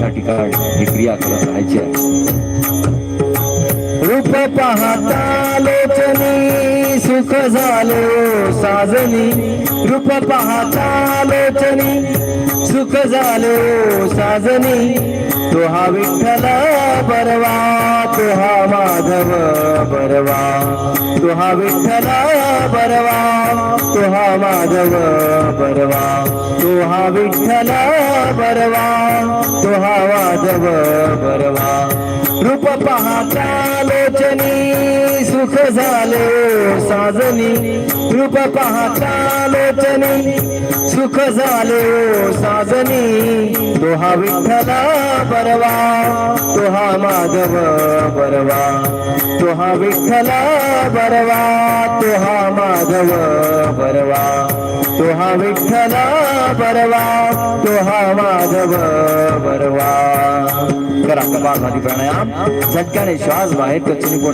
त्या ठिकाण ही क्रिया करत राहायची आहे रूप पाहता लोचनी सुख झालो हो साजनी. रूप पाहता लोचनी सुख झालो हो साजनी. तो हा विठ्ठल बरवा तो हा माधव बरवा. तो हा विठ्ठल बरवा तो हा माधव बरवा. विठ्ठला बरवा तो हवा माधव बरवा. रूप पाहता लोचनी सुख झाले साजनी. रूप पाहता लोचनी सुख झाले साजनी. तो हा विठ्ठला बरवा तो हा माधव बरवा. तो हा विठ्ठला बरवा तो हा माधव बरवा. तो हा विठ्ठला बरवा तो हा माधव बरवा. करा कपाल प्राणायाम. झटक्याने श्वास बाहेर कचनी पोट